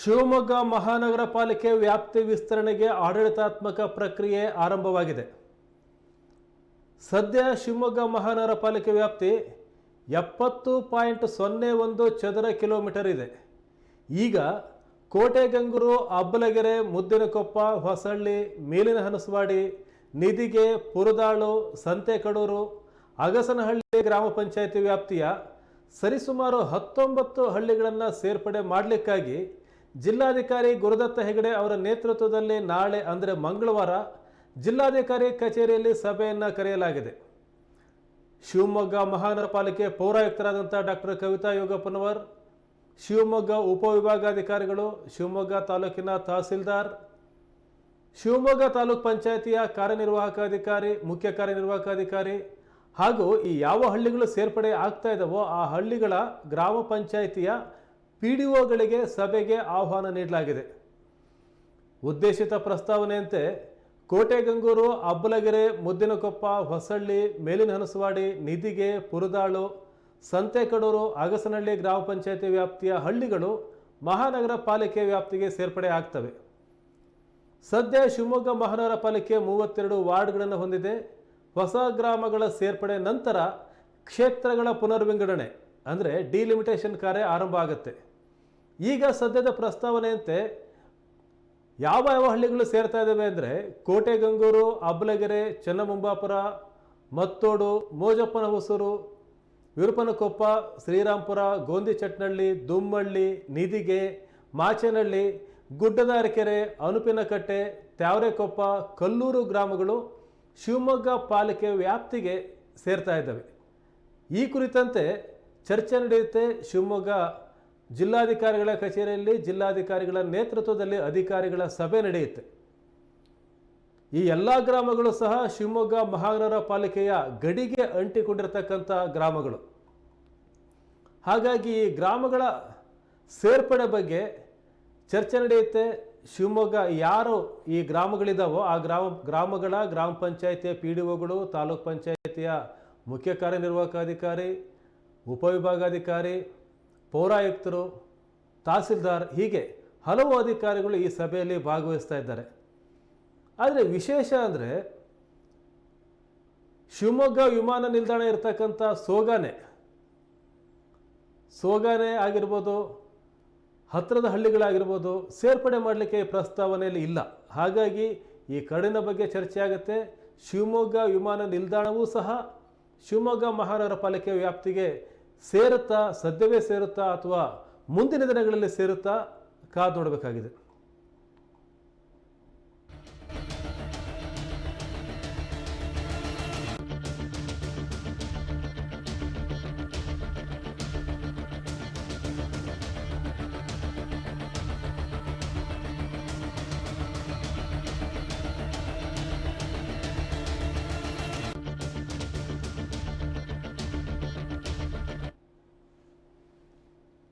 ಶಿವಮೊಗ್ಗ ಮಹಾನಗರ ಪಾಲಿಕೆ ವ್ಯಾಪ್ತಿ ವಿಸ್ತರಣೆಗೆ ಆಡಳಿತಾತ್ಮಕ ಪ್ರಕ್ರಿಯೆ ಆರಂಭವಾಗಿದೆ. ಸದ್ಯ ಶಿವಮೊಗ್ಗ ಮಹಾನಗರ ಪಾಲಿಕೆ ವ್ಯಾಪ್ತಿ ಎಪ್ಪತ್ತು ಪಾಯಿಂಟ್ ಸೊನ್ನೆ ಒಂದು ಚದರ ಕಿಲೋಮೀಟರ್ ಇದೆ. ಈಗ ಕೋಟೆಗಂಗೂರು, ಅಬ್ಬಲಗೆರೆ, ಮುದ್ದಿನಕೊಪ್ಪ, ಹೊಸಳ್ಳಿ ಮೇಲಿನ ಹನಸವಾಡಿ ನಿದಿಗೆ, ಪುರದಾಳು, ಸಂತೆಕಡೂರು, ಅಗಸನಹಳ್ಳಿ ಗ್ರಾಮ ಪಂಚಾಯಿತಿ ವ್ಯಾಪ್ತಿಯ ಸರಿಸುಮಾರು ಹತ್ತೊಂಬತ್ತು ಹಳ್ಳಿಗಳನ್ನು ಸೇರ್ಪಡೆ ಮಾಡಲಿಕ್ಕಾಗಿ ಜಿಲ್ಲಾಧಿಕಾರಿ ಗುರುದತ್ತ ಹೆಗಡೆ ಅವರ ನೇತೃತ್ವದಲ್ಲಿ ನಾಳೆ ಅಂದರೆ ಮಂಗಳವಾರ ಜಿಲ್ಲಾಧಿಕಾರಿ ಕಚೇರಿಯಲ್ಲಿ ಸಭೆಯನ್ನು ಕರೆಯಲಾಗಿದೆ. ಶಿವಮೊಗ್ಗ ಮಹಾನಗರ ಪಾಲಿಕೆ ಪೌರಾಯುಕ್ತರಾದಂಥ ಡಾಕ್ಟರ್ ಕವಿತಾ ಯೋಗಪ್ಪನವರ್, ಶಿವಮೊಗ್ಗ ಉಪವಿಭಾಗಾಧಿಕಾರಿಗಳು, ಶಿವಮೊಗ್ಗ ತಾಲೂಕಿನ ತಹಸೀಲ್ದಾರ್, ಶಿವಮೊಗ್ಗ ತಾಲೂಕ್ ಪಂಚಾಯಿತಿಯ ಕಾರ್ಯನಿರ್ವಾಹಕಾಧಿಕಾರಿ, ಮುಖ್ಯ ಕಾರ್ಯನಿರ್ವಾಹಕ ಅಧಿಕಾರಿ ಹಾಗೂ ಈ ಯಾವ ಹಳ್ಳಿಗಳು ಸೇರ್ಪಡೆ ಆಗ್ತಾ ಇದ್ದಾವೋ ಆ ಹಳ್ಳಿಗಳ ಗ್ರಾಮ ಪಂಚಾಯಿತಿಯ ಪಿ ಡಿ ಒಗಳಿಗೆ ಸಭೆಗೆ ಆಹ್ವಾನ ನೀಡಲಾಗಿದೆ. ಉದ್ದೇಶಿತ ಪ್ರಸ್ತಾವನೆಯಂತೆ ಕೋಟೆಗಂಗೂರು, ಅಬ್ಬಲಗೆರೆ, ಮುದ್ದಿನಕೊಪ್ಪ, ಹೊಸಳ್ಳಿ, ಮೇಲಿನ ನಿದಿಗೆ, ಪುರದಾಳು, ಸಂತೆಕಡೂರು, ಅಗಸನಹಳ್ಳಿ ಗ್ರಾಮ ಪಂಚಾಯತಿ ವ್ಯಾಪ್ತಿಯ ಹಳ್ಳಿಗಳು ಮಹಾನಗರ ಪಾಲಿಕೆ ವ್ಯಾಪ್ತಿಗೆ ಸೇರ್ಪಡೆ ಆಗ್ತವೆ. ಸದ್ಯ ಶಿವಮೊಗ್ಗ ಮಹಾನಗರ ಪಾಲಿಕೆ ಮೂವತ್ತೆರಡು ವಾರ್ಡ್ಗಳನ್ನು ಹೊಂದಿದೆ. ಹೊಸ ಗ್ರಾಮಗಳ ಸೇರ್ಪಡೆ ನಂತರ ಕ್ಷೇತ್ರಗಳ ಪುನರ್ವಿಂಗಡಣೆ, ಅಂದರೆ ಡಿಲಿಮಿಟೇಷನ್ ಕಾರ್ಯ ಆರಂಭ ಆಗುತ್ತೆ. ಈಗ ಸದ್ಯದ ಪ್ರಸ್ತಾವನೆಯಂತೆ ಯಾವ ಯಾವ ಹಳ್ಳಿಗಳು ಸೇರ್ತಾ ಇದ್ದಾವೆ ಅಂದರೆ ಕೋಟೆಗಂಗೂರು, ಅಬ್ಲಗೆರೆ, ಚನ್ನಮುಂಬಾಪುರ, ಮತ್ತೋಡು, ಮೋಜಪ್ಪನ ಹೊಸೂರು, ವಿರುಪನಕೊಪ್ಪ, ಶ್ರೀರಾಂಪುರ, ಗೋಂದಿಚಟ್ನಳ್ಳಿ, ದುಮ್ಮಳ್ಳಿ, ನಿದಿಗೆ ಮಾಚೇನಹಳ್ಳಿ ಗುಡ್ಡದಾರಕೆರೆ, ಅನುಪಿನಕಟ್ಟೆ, ತ್ಯಾವರೆಕೊಪ್ಪ, ಕಲ್ಲೂರು ಗ್ರಾಮಗಳು ಶಿವಮೊಗ್ಗ ಪಾಲಿಕೆ ವ್ಯಾಪ್ತಿಗೆ ಸೇರ್ತಾ ಇದ್ದಾವೆ ಈ ಕುರಿತಂತೆ ಚರ್ಚೆ ನಡೆಯುತ್ತೆ ಶಿವಮೊಗ್ಗ ಜಿಲ್ಲಾಧಿಕಾರಿಗಳ ಕಚೇರಿಯಲ್ಲಿ ಜಿಲ್ಲಾಧಿಕಾರಿಗಳ ನೇತೃತ್ವದಲ್ಲಿ ಅಧಿಕಾರಿಗಳ ಸಭೆ ನಡೆಯುತ್ತೆ. ಈ ಎಲ್ಲ ಗ್ರಾಮಗಳು ಸಹ ಶಿವಮೊಗ್ಗ ಮಹಾನಗರ ಪಾಲಿಕೆಯ ಗಡಿಗೆ ಅಂಟಿಕೊಂಡಿರತಕ್ಕಂಥ ಗ್ರಾಮಗಳು. ಹಾಗಾಗಿ ಈ ಗ್ರಾಮಗಳ ಸೇರ್ಪಡೆ ಬಗ್ಗೆ ಚರ್ಚೆ ನಡೆಯುತ್ತೆ. ಶಿವಮೊಗ್ಗ ಯಾರು ಈ ಗ್ರಾಮಗಳಿದಾವೋ ಆ ಗ್ರಾಮ, ಗ್ರಾಮಗಳ ಗ್ರಾಮ ಪಂಚಾಯಿತಿಯ ಪಿ ಡಿ ಒಗಳು, ತಾಲೂಕ್ ಪಂಚಾಯಿತಿಯ ಮುಖ್ಯ ಕಾರ್ಯನಿರ್ವಾಹಕಾಧಿಕಾರಿ ಉಪವಿಭಾಗಾಧಿಕಾರಿ ಪೌರಾಯುಕ್ತರು, ತಹಸೀಲ್ದಾರ್ ಹೀಗೆ ಹಲವು ಅಧಿಕಾರಿಗಳು ಈ ಸಭೆಯಲ್ಲಿ ಭಾಗವಹಿಸ್ತಾ ಇದ್ದಾರೆ. ಆದರೆ ವಿಶೇಷ ಅಂದರೆ ಶಿವಮೊಗ್ಗ ವಿಮಾನ ನಿಲ್ದಾಣ ಇರತಕ್ಕಂಥ ಸೋಗಾನೆ ಸೋಗಾನೆ ಆಗಿರ್ಬೋದು, ಹತ್ತಿರದ ಹಳ್ಳಿಗಳಾಗಿರ್ಬೋದು ಸೇರ್ಪಡೆ ಮಾಡಲಿಕ್ಕೆ ಪ್ರಸ್ತಾವನೆಯಲ್ಲಿ ಇಲ್ಲ. ಹಾಗಾಗಿ ಈ ಕಡಿನ ಬಗ್ಗೆ ಚರ್ಚೆ ಆಗುತ್ತೆ. ಶಿವಮೊಗ್ಗ ವಿಮಾನ ನಿಲ್ದಾಣವೂ ಸಹ ಶಿವಮೊಗ್ಗ ಮಹಾನಗರ ಪಾಲಿಕೆ ವ್ಯಾಪ್ತಿಗೆ ಸೇರುತ್ತಾ ಸದ್ಯವೇ ಸೇರುತ್ತಾ ಅಥವಾ ಮುಂದಿನ ದಿನಗಳಲ್ಲಿ ಸೇರುತ್ತಾ ಕಾದು ನೋಡಬೇಕಾಗಿದೆ.